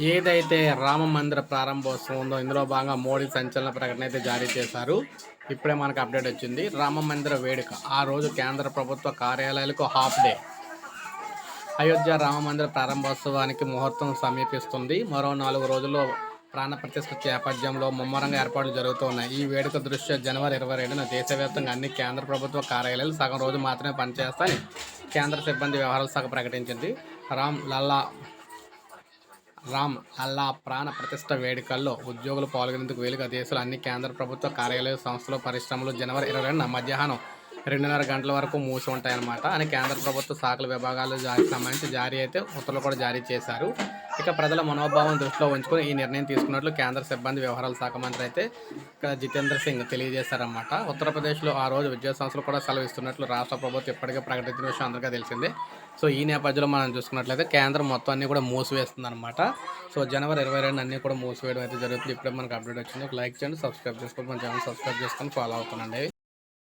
ఏదైతే రామ మందిర ప్రారంభోత్సవం ఉందో ఇందులో భాగంగా మోడీ సంచలన ప్రకటన అయితే జారీ చేశారు ఇప్పుడే మనకు అప్డేట్ వచ్చింది. రామ మందిర వేడుక ఆ రోజు కేంద్ర ప్రభుత్వ కార్యాలయాలకు హాఫ్ డే అయోధ్య రామ మందిర ప్రారంభోత్సవానికి ముహూర్తం సమీపిస్తుంది. మరో నాలుగు రోజుల్లో ప్రాణప్రతిష్ఠ నేపథ్యంలో ముమ్మరంగా ఏర్పాట్లు జరుగుతున్నాయి. ఈ వేడుక దృష్ట్యా జనవరి ఇరవై రెండున దేశవ్యాప్తంగా అన్ని కేంద్ర ప్రభుత్వ కార్యాలయాలు సగం రోజు మాత్రమే పనిచేస్తాయని కేంద్ర సిబ్బంది వ్యవహారాల శాఖ ప్రకటించింది. రామ్ లల్లా రామ్ అల్లా ప్రాణ ప్రతిష్ట వేడుకల్లో ఉద్యోగులు పాల్గొనేందుకు వీలుగా దేశంలో అన్ని కేంద్ర ప్రభుత్వ కార్యాలయ సంస్థలు పరిశ్రమలు జనవరి ఇరవై రెండున మధ్యాహ్నం రెండున్నర గంటల వరకు మూసి ఉంటాయన్నమాట. అని కేంద్ర ప్రభుత్వ శాఖల విభాగాలు జారీ సంబంధించి జారీ అయితే ఉత్తర్వులు కూడా జారీ చేశారు. ఇక ప్రజల మనోభావం దృష్టిలో ఉంచుకొని ఈ నిర్ణయం తీసుకున్నట్లు కేంద్ర సిబ్బంది వ్యవహారాల శాఖ మంత్రి అయితే జితేంద్ర సింగ్ తెలియజేశారన్నమాట. ఉత్తరప్రదేశ్లో ఆ రోజు విద్యా సంస్థలు కూడా సెలవు ఇస్తున్నట్లు రాష్ట్ర ప్రభుత్వం ఇప్పటికే ప్రకటించిన విషయం అందరికీ తెలిసిందే. సో ఈ నేపథ్యంలో మనం చూసుకున్నట్లయితే కేంద్రం మొత్తం అన్ని కూడా మూసివేస్తుంది అనమాట సో జనవరి ఇరవై రెండు అన్ని కూడా మూసివేయడం అయితే జరుగుతుంది. ఇప్పుడే మనకు అప్డేట్ వచ్చింది. ఒక లైక్ చేయండి సబ్స్క్రైబ్ చేసుకోండి. మన ఛానల్ సబ్స్క్రైబ్ చేసుకొని ఫాలో అవుతానండి